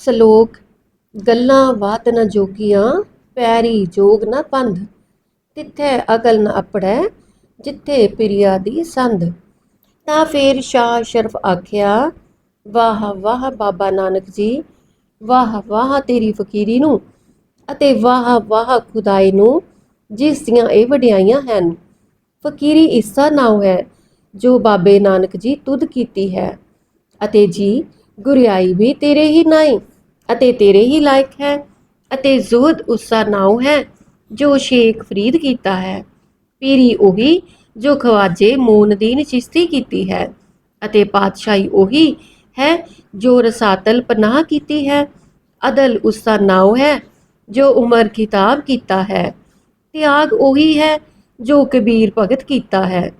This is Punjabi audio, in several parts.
ਸ਼ਲੋਕ, ਗੱਲਾਂ ਬਾਤ ਨ ਜੋਗੀਆਂ, ਪੈਰੀ ਜੋਗ ਨ ਪੰਧ ਤਿੱਥੇ ਅਕਲ ਨ ਅਪੜੈ, ਜਿੱਥੇ ਪਿਰਿਆ ਦੀ ਸੰਧ ਤਾਂ ਫੇਰ ਸ਼ਾਹ ਸ਼ਰਫ ਆਖਿਆ, ਵਾਹ ਵਾਹ ਬਾਬਾ ਨਾਨਕ ਜੀ, ਵਾਹ ਵਾਹ ਤੇਰੀ ਫਕੀਰੀ ਨੂੰ ਅਤੇ ਵਾਹ ਵਾਹ ਖੁਦਾਈ ਨੂੰ, ਜਿਸ ਦੀਆਂ ਇਹ ਵਡਿਆਈਆਂ ਹਨ। ਫਕੀਰੀ ਇਸਾ ਨਾਉ ਹੈ, ਜੋ ਬਾਬੇ ਨਾਨਕ ਜੀ ਤੁਧ ਕੀਤੀ ਹੈ। ਅਤੇ ਜੀ, ਗੁਰਿਆਈ ਵੀ ਤੇਰੇ ਹੀ ਨਾਈ। ਅਤੇ ਤੇਰੇ ਹੀ ਲਾਇਕ ਹੈ ਅਤੇ ਜ਼ੁਹਦ ਉਸਾ ਨਾਉ ਹੈ ਜੋ ਸ਼ੇਖ ਫਰੀਦ ਕੀਤਾ ਹੈ। ਪੀਰੀ ਉਹੀ ਜੋ ਖਵਾਜੇ ਮੂਨਦੀਨ ਚਿਸ਼ਤੀ ਕੀਤੀ ਹੈ ਅਤੇ ਪਾਤਸ਼ਾਹੀ ਉਹੀ ਹੈ ਜੋ ਰਸਾਤਲ ਪਨਾਹ ਕੀਤੀ ਹੈ। ਅਦਲ ਉਸਾ ਨਾਉ ਹੈ ਜੋ ਉਮਰ ਖਿਤਾਬ ਕੀਤਾ ਹੈ। ਤਿਆਗ ਉਹੀ ਹੈ ਜੋ ਕਬੀਰ ਭਗਤ ਕੀਤਾ ਹੈ।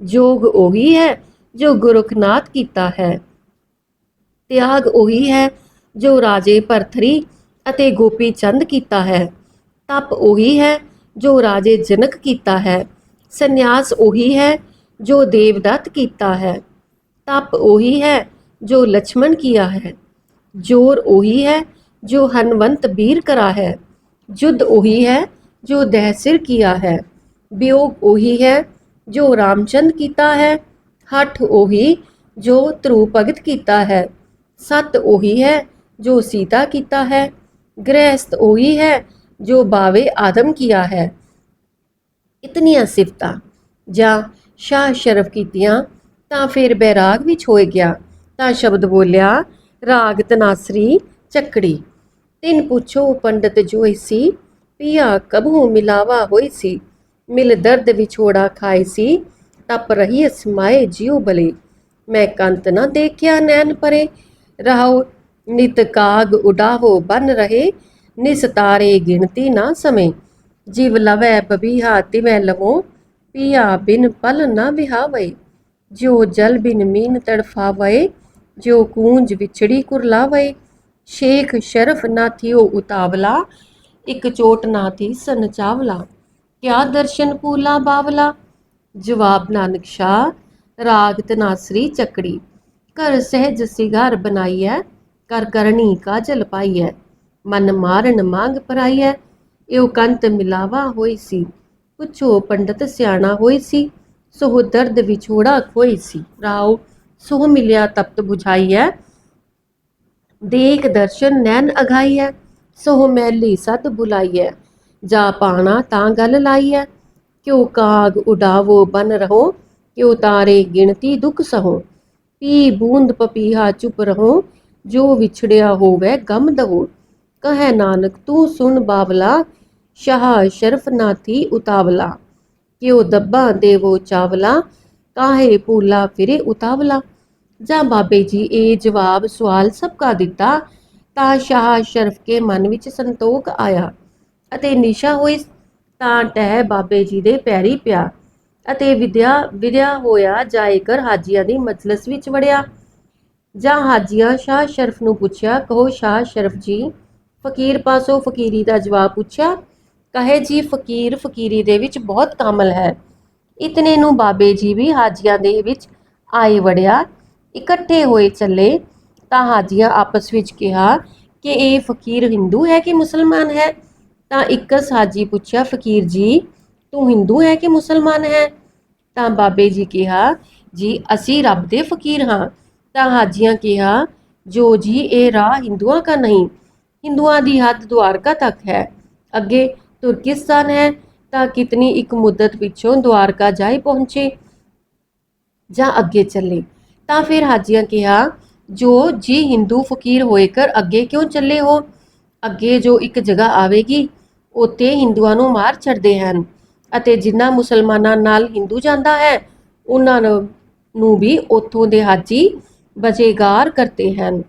ਜੋਗ ਉਹੀ ਹੈ ਜੋ ਗੁਰਖਨਾਥ ਕੀਤਾ ਹੈ। ਤਿਆਗ ਉਹੀ ਹੈ ਜੋ ਰਾਜੇ ਭਰਥਰੀ ਅਤੇ ਗੋਪੀ ਚੰਦ ਕੀਤਾ ਹੈ। ਤਪ ਉਹੀ ਹੈ ਜੋ ਰਾਜੇ ਜਨਕ ਕੀਤਾ ਹੈ। ਸੰਨਿਆਸ ਉਹੀ ਹੈ ਜੋ ਦੇਵਦਤ ਕੀਤਾ ਹੈ। ਤਪ ਉਹੀ ਹੈ ਜੋ ਲక్ష్మణ ਕੀਆ ਹੈ। ਜੋਰ ਉਹੀ ਹੈ ਜੋ ਹਨਵੰਤ ਵੀਰ ਕਰਾ ਹੈ। ਜੁਦ ਉਹੀ ਹੈ ਜੋ ਦਹਿਸਿਰ ਕੀਆ ਹੈ। ਵਿਯੋਗ ਉਹੀ ਹੈ ਜੋ ਰਾਮਚੰਦ ਕੀਤਾ ਹੈ। ਹੱਠ ਉਹੀ ਜੋ ਧਰੂ ਭਗਤ ਕੀਤਾ ਹੈ। ਸਤ ਉਹੀ ਹੈ ਜੋ ਸੀਤਾ ਕੀਤਾ ਹੈ ਗ੍ਰਹਿਸਤ ਉਹੀ ਹੈ ਜੋ ਬਾਵੇ ਆਦਮ ਕੀਆ ਹੈ। ਇਤਨੀਆਂ ਸਿਫਤਾਂ ਜਾਂ ਸ਼ਾਹ ਸ਼ਰਫ ਕੀਤੀਆਂ ਤਾਂ ਫਿਰ ਬੈਰਾਗ ਵਿੱਚ ਹੋਏ ਗਿਆ। ਤਾਂ ਸ਼ਬਦ ਬੋਲਿਆ, ਰਾਗ ਤਨਾਸਰੀ ਚੱਕੜੀ। ਤਿੰਨ ਪੁੱਛੋ ਪੰਡਤ ਜੋਈ ਸੀ, ਪਿਆ ਕਬਹੂ ਮਿਲਾਵਾ ਹੋਈ ਸੀ। ਮਿਲ ਦਰਦ ਵਿਛੋੜਾ ਖਾਏ ਸੀ, ਤਪ ਰਹੀ ਅਸਮਾਏ ਜਿਉ ਬਲੇ। ਮੈਂ ਕੰਤ ਨਾ ਦੇਖਿਆ ਨੈਣ ਪਰੇ, ਰਹਾਉ ਨਿਤ ਕਾਗ ਉਡਾਵੋ ਬਨ ਰਹੇ, ਨਿਸ ਤਾਰੇ ਗਿਣਤੀ ਨਾ ਸਮੇ। ਜਿਵ ਲਵੈ ਬਬੀਹਾ ਤਿਵੈ ਲਵੋ, ਪਿਆ ਬਿਨ ਪਲ ਨਾ ਵਿਹਾਵੇ। ਜਿਉ ਜਲ ਬਿਨ ਮੀਨ ਤੜਫਾਵੇ ਜੋ ਕੂੰਜ ਵਿਛੜੀ ਕੁਰਲਾਵੇ ਸ਼ੇਖ ਸ਼ਰਫ ਨਾ ਥਿਓ ਉਤਾਵਲਾ, ਇਕ ਚੋਟ ਨਾ ਥੀ ਸਨ ਚਾਵਲਾ। ਕਿਆ ਦਰਸ਼ਨ ਪੂਲਾ ਬਾਵਲਾ? ਜਵਾਬ ਨਾਨਕ ਸ਼ਾਹ ਰਾਗ ਤਨਾਸਰੀ ਚੱਕੜੀ। ਘਰ ਸਹਿਜ ਸਿਗਾਰ ਹੈ ਕਰ ਕਰਨੀ ਕਾਜਲ ਪਾਈਐ। ਮਨ ਮਾਰਨ ਮੰਗ ਪਰਾਈਐ। ਇਉ ਕੰਤ ਮਿਲਾਵਾ ਹੋਈ ਸੀ। ਪੁੱਛੋ ਪੰਡਤ ਸਿਆਣਾ ਹੋਈ ਸੀ। ਸੋ ਦਰਦ ਵਿਛੋੜਾ ਖੋਈ ਸੀ। ਰਾਓ ਸੋ ਮਿਲਿਆ ਤਪਤ 부ਝਾਈਐ ਦੇਖ ਦਰਸ਼ਨ ਨੈਣ ਅਗਾਈਐ। ਸੋ ਮੈਲੀ ਸਤ ਬੁਲਾਈਐ। ਜਾ ਪਾਣਾ ਤਾਂ ਗੱਲ ਲਾਈਐ। ਕਿਉ ਕਾਗ ਉਡਾਵੋ ਬਨ ਰਹੋ। ਕਿਉ ਤਾਰੇ ਗਿਣਤੀ ਦੁਖ ਸਹੋ। ਪੀ ਬੂੰਦ ਪਪੀਹਾ ਚੁਪ ਰਹੋ। ਜੋ ਵਿਛੜਿਆ ਹੋਵੇ ਗਮ ਦਵੋ ਕਹੈ ਨਾਨਕ, ਤੂੰ ਸੁਣ ਬਾਵਲਾ, ਸ਼ਾਹ ਸ਼ਰਫ ਨਾਥੀ ਉਤਾਵਲਾ। ਕਿਉ ਦੱਬਾ ਦੇਵੋ ਚਾਵਲਾ, ਕਾਹੇ ਪੂਲਾ ਫਿਰੇ ਉਤਾਵਲਾ। ਜਾਂ ਬਾਬੇ ਜੀ ਇਹ ਜਵਾਬ ਸਵਾਲ ਸਭ ਕਾ ਦਿੱਤਾ, ਤਾਂ ਸ਼ਾਹ ਸ਼ਰਫ ਕੇ ਮਨ ਵਿੱਚ ਸੰਤੋਖ ਆਇਆ। ਅਤੇ ਨਿਸ਼ਾ ਹੋਈ, ਤਾਂ ਟਹਿ ਬਾਬੇ ਜੀ ਦੇ ਪੈਰੀ ਪਿਆ। ਅਤੇ ਵਿਦਿਆ ਵਿਦਿਆ ਹੋਇਆ ਜਾਏ ਕਰ ਹਾਜੀਆਂ ਦੀ ਮਜਲਿਸ ਵਿੱਚ ਵੜਿਆ। ਜਾਂ ਹਾਜੀਆਂ ਸ਼ਾਹ ਸ਼ਰਫ ਨੂੰ ਪੁੱਛਿਆ, ਕਹੋ ਸ਼ਾਹ ਸ਼ਰਫ ਜੀ, ਫਕੀਰ ਪਾਸੋਂ ਫਕੀਰੀ ਦਾ ਜਵਾਬ ਪੁੱਛਿਆ, ਕਹੇ ਜੀ ਫਕੀਰ, ਫਕੀਰੀ ਦੇ ਵਿੱਚ ਬਹੁਤ ਕਾਮਲ ਹੈ। ਇਤਨੇ ਨੂੰ ਬਾਬੇ ਜੀ ਵੀ ਹਾਜੀਆਂ ਦੇ ਵਿੱਚ ਆਏ ਵੜਿਆ, ਇਕੱਠੇ ਹੋਏ ਚੱਲੇ, ਤਾਂ ਹਾਜੀਆਂ ਆਪਸ ਵਿੱਚ ਕਿਹਾ ਕਿ ਇਹ ਫਕੀਰ ਹਿੰਦੂ ਹੈ ਕਿ ਮੁਸਲਮਾਨ ਹੈ? ਤਾਂ ਇੱਕ ਹਾਜੀ ਪੁੱਛਿਆ, ਫਕੀਰ ਜੀ, ਤੂੰ ਹਿੰਦੂ ਹੈ ਕਿ ਮੁਸਲਮਾਨ ਹੈ? ਤਾਂ ਬਾਬੇ ਜੀ ਕਿਹਾ, ਜੀ, ਅਸੀਂ ਰੱਬ ਦੇ ਫਕੀਰ ਹਾਂ। ਤਾਂ ਹਾਜੀਆਂ ਕਿਹਾ, ਜੋ ਜੀ, ਇਹ ਰਾਹ ਹਿੰਦੂਆਂ ਦਾ ਨਹੀਂ, ਹਿੰਦੂਆਂ ਦੀ ਹੱਦ ਦੁਆਰਕਾ ਤੱਕ ਹੈ। ਅੱਗੇ ਤੁਰਕਿਸਤਾਨ ਹੈ, ਤਾਂ ਕਿਤਨੀ ਇੱਕ ਮੁੱਦਤ ਪਿੱਛੋਂ ਦੁਆਰਕਾ ਜਾਈ ਪਹੁੰਚੇ ਜਾਂ ਅੱਗੇ ਚੱਲੇ? ਤਾਂ ਫਿਰ ਹਾਜੀਆਂ ਕਿਹਾ, ਜੋ ਜੀ, ਹਿੰਦੂ ਫਕੀਰ ਹੋਏ ਕਰ ਅੱਗੇ ਕਿਉਂ ਚੱਲੇ ਹੋ? ਅੱਗੇ ਜੋ ਇੱਕ ਜਗ੍ਹਾ ਆਵੇਗੀ, ਉੱਥੇ ਹਿੰਦੂਆਂ ਨੂੰ ਮਾਰ ਛੱਡਦੇ ਹਨ। ਅਤੇ ਜਿਨ੍ਹਾਂ ਮੁਸਲਮਾਨਾਂ ਨਾਲ ਹਿੰਦੂ ਜਾਂਦਾ ਹੈ, ਉਹਨਾਂ ਨੂੰ ਨੂੰ ਵੀ ਉੱਥੋਂ ਦੇ ਹਾਜੀ ਬਜੇਗਾਰ ਕਰਤੇ ਹਨ।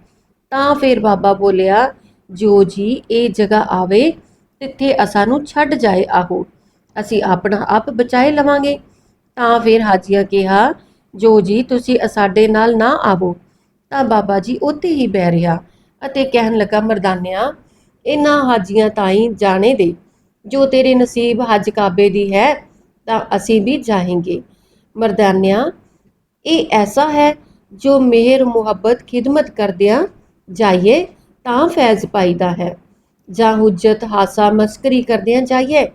ਤਾਂ ਫਿਰ ਬਾਬਾ ਬੋਲਿਆ, ਜੋ ਜੀ, ਇਹ ਜਗ੍ਹਾ ਆਵੇ, ਤਿੱਥੇ ਅਸਾਂ ਨੂੰ ਛੱਡ ਜਾਏ ਆਹੋ। ਅਸੀਂ ਆਪਣਾ ਆਪ ਬਚਾਏ ਲਵਾਂਗੇ। ਤਾਂ ਫਿਰ ਹਾਜੀਆਂ ਕਿਹਾ, ਜੋ ਜੀ, ਤੁਸੀਂ ਸਾਡੇ ਨਾਲ ਨਾ ਆਵੋ। ਤਾਂ ਬਾਬਾ ਜੀ ਉੱਥੇ ਹੀ ਬਹਿ ਰਿਹਾ ਅਤੇ ਕਹਿਣ ਲੱਗਾ, ਮਰਦਾਨਿਆਂ, ਇਹਨਾਂ ਹਾਜੀਆਂ ਤਾਈਂ ਜਾਣੇ ਦੇ। ਜੋ ਤੇਰੇ ਨਸੀਬ ਹਜ ਕਾਬੇ ਦੀ ਹੈ, ਤਾਂ ਅਸੀਂ ਵੀ ਜਾਏਂਗੇ। ਮਰਦਾਨਿਆਂ, ਇਹ ਐਸਾ ਹੈ ਜੋ ਮਿਹਰ, ਮੁਹੱਬਤ, ਖਿਦਮਤ ਕਰਦਿਆਂ ਜਾਈਏ, ਤਾਂ ਫੈਜ਼ ਪਾਈਦਾ ਹੈ। ਜਾਂ ਹੁਜਤ, ਹਾਸਾ, ਮਸਕਰੀ ਕਰਦਿਆਂ ਜਾਈਏ,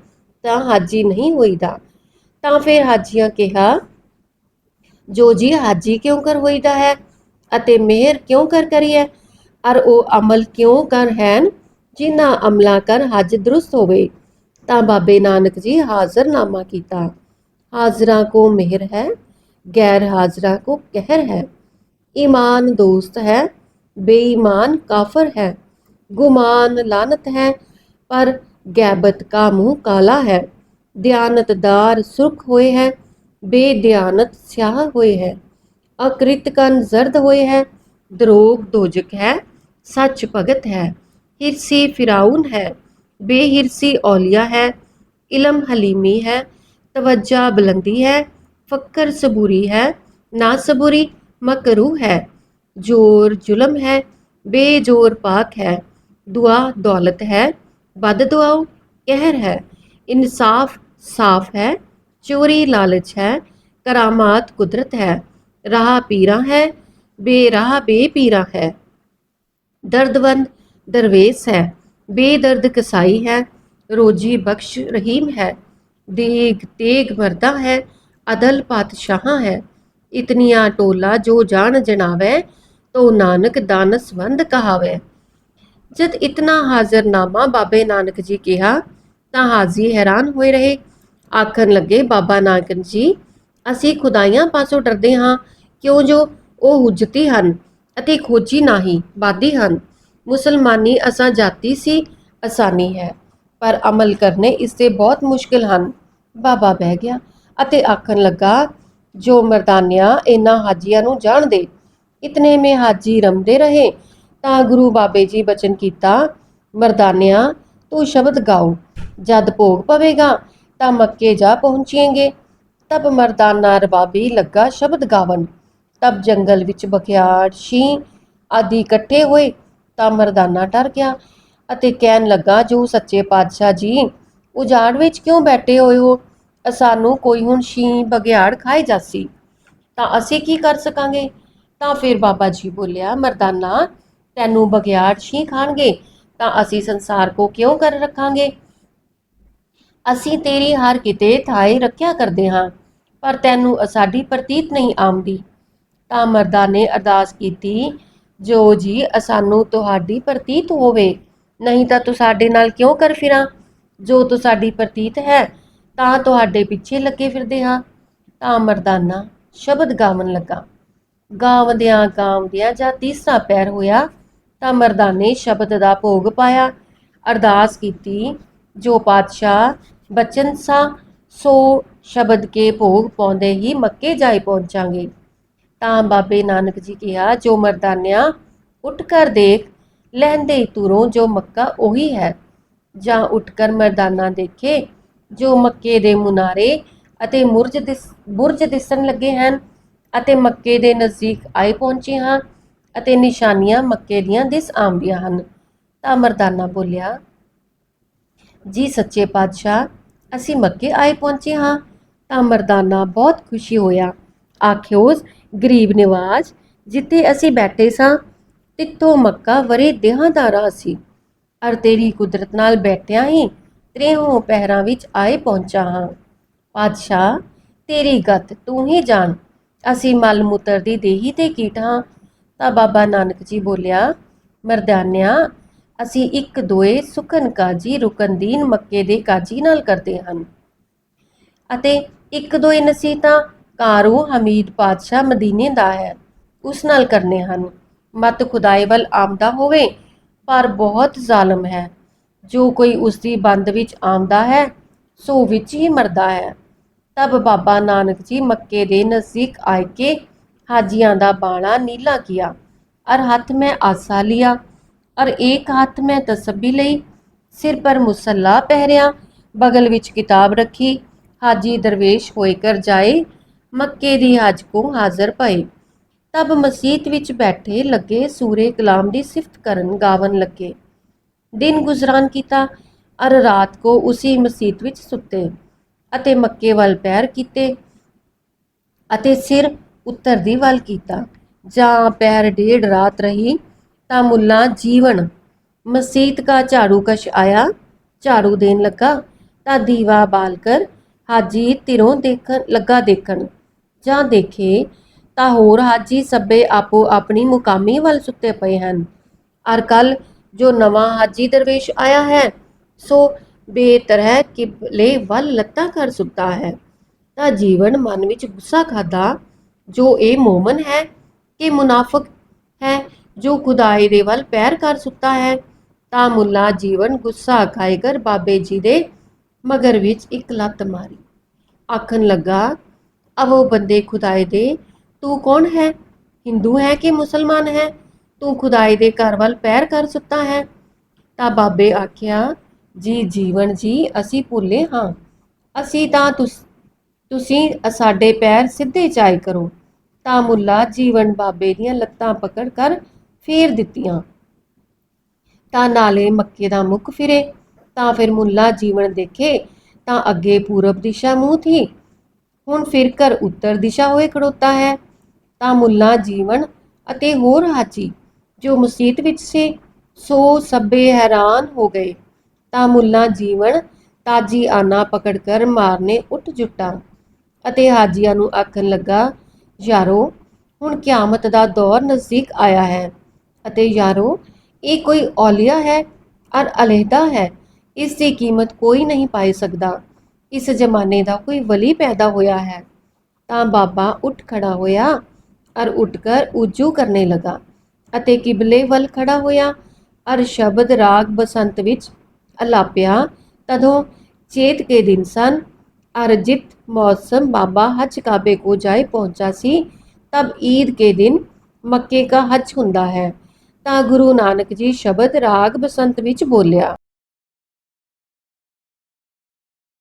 ਤਾਂ ਹਾਜੀ ਨਹੀਂ ਹੋਈਦਾ। ਤਾਂ ਫਿਰ ਹਾਜੀਆਂ ਕਿਹਾ, ਜੋ ਜੀ ਹਾਜੀ ਕਿਉਂ ਕਰ ਹੋਈਦਾ ਹੈ ਅਤੇ ਮਿਹਰ ਕਿਉਂ ਕਰ ਕਰੀਏ? ਅਰ ਉਹ ਅਮਲ ਕਿਉਂ ਕਰ ਹੈਨ? ਜਿਨ੍ਹਾਂ ਅਮਲਾਂ ਕਰ ਹਜ ਦਰੁਸਤ ਹੋਵੇ। ਤਾਂ ਬਾਬੇ ਨਾਨਕ ਜੀ ਹਾਜ਼ਰਨਾਮਾ ਕੀਤਾ। ਹਾਜ਼ਰਾਂ ਕੋ ਮਿਹਰ ਹੈ, ਗੈਰ ਹਾਜ਼ਰਾਂ ਕੋ ਕਹਿਰ ਹੈ। ਈਮਾਨ ਦੋਸਤ ਹੈ, ਬੇਈਮਾਨ ਕਾਫਰ ਹੈ। ਗੁਮਾਨ ਲਾਨਤ ਹੈ, ਪਰ ਗੈਬਤ ਕਾ ਮੂੰਹ ਕਾਲਾ ਹੈ। ਦਿਆਨਤਦਾਰ ਸੁਰਖ ਹੋਏ ਹੈ, ਬੇਦਿਆਨਤ ਸਿਆਹ ਹੋਏ ਹੈ। ਅਕ੍ਰਿਤ ਕਨ ਜ਼ਰਦ ਹੋਏ ਹੈ, ਦਰੋਗ ਦੋਜਕ ਹੈ, ਸੱਚ ਭਗਤ ਹੈ। ਹਿਰਸੀ ਫਿਰਾਉਨ ਹੈ, ਬੇਹਿਰਸੀ ਔਲੀਆ ਹੈ। ਇਲਮ ਹਲੀਮੀ ਹੈ, ਤਵੱਜਾ ਬਲੰਦੀ ਹੈ, ਫਕਰ ਸਬੂਰੀ ਹੈ ਨਾ ਸਬੂਰੀ مکرو ہے۔ جور ظلم ہے، بے جور پاک ہے۔ دعا دولت ہے، بد دعاؤ قہر ہے۔ انصاف صاف ہے، چوری لالچ ہے۔ کرامات قدرت ہے۔ راہ پیرا ہے، بے راہ بے پیرا ہے۔ درد وند درویس ہے، بے درد کسائی ہے۔ روجی بخش رحیم ہے۔ دیگ تیگ مردہ ہے، عدل پاتشاہاں ہے۔ ਇਤਨੀਆਂ ਟੋਲਾ ਜੋ ਜਾਣ ਜਣਾਵੇ, ਤੋ ਨਾਨਕ ਦਾਨਸਵੰਦ ਕਹਾਵੇ। ਜਦ ਇਤਨਾ ਹਾਜ਼ਰਨਾਮਾ ਬਾਬੇ ਨਾਨਕ ਜੀ ਕਿਹਾ, ਤਾਂ ਹਾਜ਼ੀ ਹੈਰਾਨ ਹੋਏ ਰਹੇ। ਆਖਣ ਲੱਗੇ, ਬਾਬਾ ਨਾਨਕ ਜੀ, ਅਸੀਂ ਖੁਦਾਈਆਂ ਪਾਸੋਂ ਡਰਦੇ ਹਾਂ, ਕਿਉਂ ਜੋ ਉਹ ਹੁਜਤੀ ਹਨ ਅਤੇ ਖੋਜੀ ਨਹੀਂ ਬਾਦੀ ਹਨ। ਮੁਸਲਮਾਨੀ ਅਸਾਂ ਜਾਤੀ ਸੀ, ਆਸਾਨੀ ਹੈ, ਪਰ ਅਮਲ ਕਰਨੇ ਇਸ ਤੇ ਬਹੁਤ ਮੁਸ਼ਕਿਲ ਹਨ। ਬਾਬਾ ਬਹਿ ਗਿਆ ਅਤੇ ਆਖਣ ਲੱਗਾ ਜੋ ਮਰਦਾਨਿਆਂ ਇਹਨਾਂ ਹਾਜੀਆਂ ਨੂੰ ਜਾਣਦੇ ਇਤਨੇ ਮੇ ਹਾਜੀ ਰਮਦੇ ਰਹੇ, ਤਾਂ ਗੁਰੂ ਬਾਬੇ ਜੀ ਬਚਨ ਕੀਤਾ, ਮਰਦਾਨਿਆ, ਤੂੰ ਸ਼ਬਦ ਗਾਓ, ਜਦ ਭੋਗ ਪਵੇਗਾ, ਤਾਂ ਮੱਕੇ ਜਾ ਪਹੁੰਚੀਏਂਗੇ। ਤਬ ਮਰਦਾਨਾ ਰਬਾਬੀ ਲੱਗਾ ਸ਼ਬਦ ਗਾਵਨ ਤਬ ਜੰਗਲ ਵਿੱਚ ਬਖਿਆੜ ਸ਼ੀ ਆਦਿ ਇਕੱਠੇ ਹੋਏ, ਤਾਂ ਮਰਦਾਨਾ ਡਰ ਗਿਆ ਅਤੇ ਕਹਿਣ ਲੱਗਾ, ਜੋ ਸੱਚੇ ਪਾਤਸ਼ਾਹ ਜੀ, ਉਜਾੜ ਵਿੱਚ ਕਿਉਂ ਬੈਠੇ ਹੋਏ ਹੋ? ਸਾਨੂੰ ਕੋਈ ਹੁਣ ਸ਼ੀ ਬਗਿਆੜ ਖਾਏ ਜਾਸੀ। ਤਾਂ ਅਸੀਂ ਕੀ ਕਰ ਸਕਾਂਗੇ? ਤਾਂ ਫਿਰ ਬਾਬਾ ਜੀ ਬੋਲਿਆ, ਮਰਦਾਨਾ, ਤੈਨੂੰ ਬਗਿਆੜ ਛੀ ਖਾਣਗੇ, ਤਾਂ ਅਸੀਂ ਸੰਸਾਰ ਕੋ ਕਿਉਂ ਕਰ ਰੱਖਾਂਗੇ? ਅਸੀਂ ਤੇਰੀ ਹਰ ਕਿਤੇ ਥਾਏ ਰੱਖਿਆ ਕਰਦੇ ਹਾਂ, ਪਰ ਤੈਨੂੰ ਸਾਡੀ ਪ੍ਰਤੀਤ ਨਹੀਂ ਆਉਂਦੀ। ਤਾਂ ਮਰਦਾ ਨੇ ਅਰਦਾਸ ਕੀਤੀ, ਜੋ ਜੀ ਸਾਨੂੰ ਤੁਹਾਡੀ ਪ੍ਰਤੀਤ ਹੋਵੇ, ਨਹੀਂ ਤਾਂ ਤੂੰ ਸਾਡੇ ਨਾਲ ਕਿਉਂ ਕਰ ਫਿਰਾਂ? ਜੋ ਤੂੰ ਸਾਡੀ ਪ੍ਰਤੀਤ ਹੈ ਤਾਂ ਤੁਹਾਡੇ ਪਿੱਛੇ ਲੱਗੇ ਫਿਰਦੇ ਹਾਂ, ਤਾਂ ਮਰਦਾਨਾ ਸ਼ਬਦ ਗਾਵਨ ਲੱਗਾ। ਗਾਵਦਿਆਂ ਗਾਵਦਿਆਂ ਜਾਂ ਤੀਸਰਾ ਪੈਰ ਹੋਇਆ, ਤਾਂ ਮਰਦਾਨੇ ਸ਼ਬਦ ਦਾ ਭੋਗ ਪਾਇਆ। ਅਰਦਾਸ ਕੀਤੀ, ਜੋ ਪਾਤਸ਼ਾਹ ਬਚਨ ਸਾ, ਸੋ ਸ਼ਬਦ ਕੇ ਭੋਗ ਪਾਉਂਦੇ ਹੀ ਮੱਕੇ ਜਾਈ ਪਹੁੰਚਾਂਗੇ। ਤਾਂ ਬਾਬੇ ਨਾਨਕ ਜੀ ਕਿਹਾ, ਜੋ ਮਰਦਾਨਿਆਂ, ਉੱਠ ਕਰ ਦੇਖ ਲਹਿੰਦੇ ਤੁਰੋਂ ਜੋ ਮੱਕਾ ਉਹੀ ਹੈ। ਜਾਂ ਉੱਠ ਕਰ ਮਰਦਾਨਾ ਦੇਖੇ ਜੋ ਮੱਕੇ ਦੇ ਮੁਨਾਰੇ ਅਤੇ ਮੁਰਜ ਦਿਸ, ਬੁਰਜ ਦਿਸਣ ਲੱਗੇ ਹਨ ਅਤੇ ਮੱਕੇ ਦੇ ਨਜ਼ਦੀਕ ਆਏ ਪਹੁੰਚੇ ਹਾਂ ਅਤੇ ਨਿਸ਼ਾਨੀਆਂ ਮੱਕੇ ਦੀਆਂ ਦਿਸ ਆਉਂਦੀਆਂ ਹਨ। ਤਾਂ ਮਰਦਾਨਾ ਬੋਲਿਆ, ਜੀ ਸੱਚੇ ਪਾਤਸ਼ਾਹ, ਅਸੀਂ ਮੱਕੇ ਆਏ ਪਹੁੰਚੇ ਹਾਂ। ਤਾਂ ਮਰਦਾਨਾ ਬਹੁਤ ਖੁਸ਼ੀ ਹੋਇਆ। ਆਖਿਓਸ ਗਰੀਬ ਨਿਵਾਜ, ਜਿੱਥੇ ਅਸੀਂ ਬੈਠੇ ਸਾਂ, ਤਿੱਥੋਂ ਮੱਕਾ ਵਰੇ ਦੇਹਾਂ ਦਾ ਰਾਹ ਸੀ। ਅਰ ਤੇਰੀ ਕੁਦਰਤ ਨਾਲ ਬੈਠਿਆਂ ਹੀ ਤ੍ਰੇਹੋਂ ਪਹਿਰਾਂ ਵਿੱਚ ਆਏ ਪਹੁੰਚਾ ਹਾਂ। ਪਾਤਸ਼ਾਹ, ਤੇਰੀ ਗਤ ਤੂੰ ਹੀ ਜਾਣ। ਅਸੀਂ ਮਲ ਮੂਤਰ ਦੀ ਦੇਹੀ ਤੇ ਕੀਟ ਤਾਂ ਬਾਬਾ ਨਾਨਕ ਜੀ ਬੋਲਿਆ, ਮਰਦਾਨਿਆਂ, ਅਸੀਂ ਇੱਕ ਦੋਏ ਸੁਖਨ ਕਾਜੀ ਰੁਕਨਦੀਨ ਮੱਕੇ ਦੇ ਕਾਜੀ ਨਾਲ ਕਰਦੇ ਹਨ। ਅਤੇ ਇੱਕ ਦੋਏ ਨਸੀਤਾ, ਕਾਰੂ ਹਮੀਦ ਪਾਤਸ਼ਾਹ ਮਦੀਨੇ ਦਾ ਹੈ। ਉਸ ਨਾਲ ਕਰਨੇ ਹਨ। ਮਤ ਖੁਦਾਏ ਵੱਲ ਆਮਦਾ ਹੋਵੇ, ਪਰ ਬਹੁਤ ਜ਼ਾਲਮ ਹੈ। ਜੋ ਕੋਈ ਉਸ ਦੀ ਬੰਦ ਵਿੱਚ ਆਉਂਦਾ ਹੈ, ਸੋ ਵਿੱਚ ਹੀ ਮਰਦਾ ਹੈ। ਤਬ ਬਾਬਾ ਨਾਨਕ ਜੀ ਮੱਕੇ ਦੇ ਨਜ਼ਦੀਕ ਆਏ ਕੇ ਹਾਜੀਆਂ ਦਾ ਬਾਣਾ ਨੀਲਾ ਕੀਆ। ਅਰ ਹੱਥ ਮੈਂ ਆਸਾ ਲਿਆ, ਅਰ ਇੱਕ ਹੱਥ ਮੈਂ ਤਸਬੀ ਲਈ। ਸਿਰ ਪਰ ਮੁਸੱਲਾ ਪਹਿਰਿਆ, ਬਗਲ ਵਿੱਚ ਕਿਤਾਬ ਰੱਖੀ। ਹਾਜੀ ਦਰਵੇਸ਼ ਹੋਏ ਕਰ ਜਾਏ, ਮੱਕੇ ਦੀ ਹਜ ਕੋ ਹਾਜ਼ਰ ਪਏ। ਤਬ ਮਸਜਿਦ ਵਿੱਚ ਬੈਠੇ ਲੱਗੇ ਸੂਰੇ ਕਲਾਮ ਦੀ ਸਿਫਤ ਕਰਨ ਗਾਵਨ ਲੱਗੇ। ਦਿਨ ਗੁਜ਼ਰਾਨ ਕੀਤਾ ਅਰ ਰਾਤ ਕੋ ਉਸੀ ਮਸਜਿਦ ਵਿੱਚ ਸੁੱਤੇ ਅਤੇ ਮੱਕੇ ਵੱਲ ਪੈਰ ਕੀਤੇ ਅਤੇ ਸਿਰ ਉੱਤਰ ਦੀ ਵੱਲ ਕੀਤਾ। ਜਾਂ ਪੈਰ ਡੇਢ ਰਾਤ ਰਹੀ, ਤਾਂ ਮੁੱਲਾ ਜੀਵਨ, ਮਸਜਿਦ ਦਾ ਝਾੜੂਕਸ਼ ਆਇਆ, ਝਾੜੂ ਦੇਣ ਲੱਗਾ, ਤਾਂ ਦੀਵਾ ਬਾਲ ਕਰ ਹਾਜੀ ਧਿਰੋਂ ਦੇਖਣ, ਲੱਗਾ ਦੇਖਣ। ਜਾਂ ਦੇਖੇ, ਤਾਂ ਹੋਰ ਹਾਜੀ ਸਭੇ ਆਪੋ ਆਪਣੀ ਮੁਕਾਮੀ ਵੱਲ ਸੁੱਤੇ ਪਏ ਹਨ। ਅਰ ਕੱਲ ਜੋ ਨਵਾਂ ਹਾਜੀ ਦਰਵੇਸ਼ ਆਇਆ ਹੈ, ਸੋ ਬੇਤਰਹ ਕਿਬਲੇ ਵੱਲ ਲੱਤਾਂ ਕਰ ਸੁੱਤਾ ਹੈ। ਤਾਂ ਜੀਵਨ ਮਨ ਵਿੱਚ ਗੁੱਸਾ ਖਾਦਾ ਜੋ ਇਹ ਮੋਮਨ ਹੈ ਕਿ ਮੁਨਾਫਕ ਹੈ, ਜੋ ਖੁਦਾਈ ਦੇ ਵੱਲ ਪੈਰ ਕਰ ਸੁੱਤਾ ਹੈ, ਤਾਂ ਮੁੱਲਾ ਜੀਵਨ ਗੁੱਸਾ ਖਾਏ ਕਰ ਬਾਬੇ ਜੀ ਦੇ ਮਗਰ ਵਿੱਚ ਇੱਕ ਲੱਤ ਮਾਰੀ। ਆਖਣ ਲੱਗਾ ਅਬ ਉਹ ਬੰਦੇ ਖੁਦਾਏ ਦੇ, ਤੂੰ ਕੌਣ ਹੈ? ਹਿੰਦੂ ਹੈ ਕਿ ਮੁਸਲਮਾਨ ਹੈ? ਤੂੰ ਖੁਦਾਈ ਦੇ ਘਰ ਵੱਲ ਪੈਰ ਕਰ ਸੁੱਤਾ ਹੈ। ਤਾਂ ਬਾਬੇ ਆਖਿਆ, ਜੀ, ਜੀਵਨ ਜੀ, ਅਸੀਂ ਭੁੱਲੇ ਹਾਂ। ਅਸੀਂ ਤਾਂ ਤੁਸ, ਤੁਸੀਂ ਸਾਡੇ ਪੈਰ ਸਿੱਧੇ ਚਾਏ ਕਰੋ ਤਾਂ ਮੁੱਲਾ ਜੀਵਨ ਬਾਬੇ ਦੀਆਂ ਲੱਤਾਂ ਪਕੜ ਕਰ ਫੇਰ ਦਿੱਤੀਆਂ। ਤਾਂ ਨਾਲੇ ਮੱਕੇ ਦਾ ਮੁੱਖ ਫਿਰੇ। ਤਾਂ ਫਿਰ ਮੁੱਲਾ ਜੀਵਨ ਦੇਖੇ, ਤਾਂ ਅੱਗੇ ਪੂਰਬ ਦਿਸ਼ਾ ਮੂੰਹ ਥੀ। ਹੁਣ ਫਿਰ ਕਰ ਉੱਤਰ ਦਿਸ਼ਾ ਹੋਏ ਖੜੋਤਾ ਹੈ। ਤਾਂ ਮੁੱਲਾ ਜੀਵਨ ਅਤੇ ਹੋਰ ਹਾਜੀ ਜੋ ਮਸਜਿਦ ਵਿੱਚ ਸੀ, ਸੋ ਸਭੇ ਹੈਰਾਨ ਹੋ ਗਏ। ਤਾਂ ਮੁੱਲਾ ਜੀਵਨ ਤਾਜੀ ਆਨਾ ਪਕੜ ਕਰ ਮਾਰਨੇ ਉੱਠ ਜੁਟਾ ਅਤੇ ਹਾਜੀਆਂ ਨੂੰ ਆਖਣ ਲੱਗਾ, ਯਾਰੋ, ਹੁਣ ਕਿਆਮਤ ਦਾ ਦੌਰ ਨਜ਼ਦੀਕ ਆਇਆ ਹੈ ਅਤੇ ਯਾਰੋ, ਇਹ ਕੋਈ ਔਲੀਆ ਹੈ ਔਰ ਅਲਹਿਦਾ ਹੈ? ਇਸ ਦੀ ਕੀਮਤ ਕੋਈ ਨਹੀਂ ਪਾਈ ਸਕਦਾ। ਇਸ ਜ਼ਮਾਨੇ ਦਾ ਕੋਈ ਵਲੀ ਪੈਦਾ ਹੋਇਆ ਹੈ। ਤਾਂ ਬਾਬਾ ਉੱਠ ਖੜਾ ਹੋਇਆ ਔਰ ਉੱਠ ਕਰ ਉਜੂ ਕਰਨੇ ਲਗਾ। ਅਤੇ ਕਿਬਲੇ ਵੱਲ ਖੜਾ ਹੋਇਆ ਔਰ ਸ਼ਬਦ ਰਾਗ ਬਸੰਤ ਵਿੱਚ ਅਲਾਪਿਆ ਤਦੋਂ ਚੇਤ ਕੇ ਦਿਨ ਸਨ और जित मौसम बाबा हज काबे को जाए पहुंचा सी तब ईद के दिन ਮੱਕੇ ਦਾ ਹਜ ਹੁੰਦਾ ਹੈ ਤਾਂ ਗੁਰੂ ਨਾਨਕ ਜੀ ਸ਼ਬਦ ਰਾਗ ਬਸੰਤ ਵਿੱਚ ਬੋਲਿਆ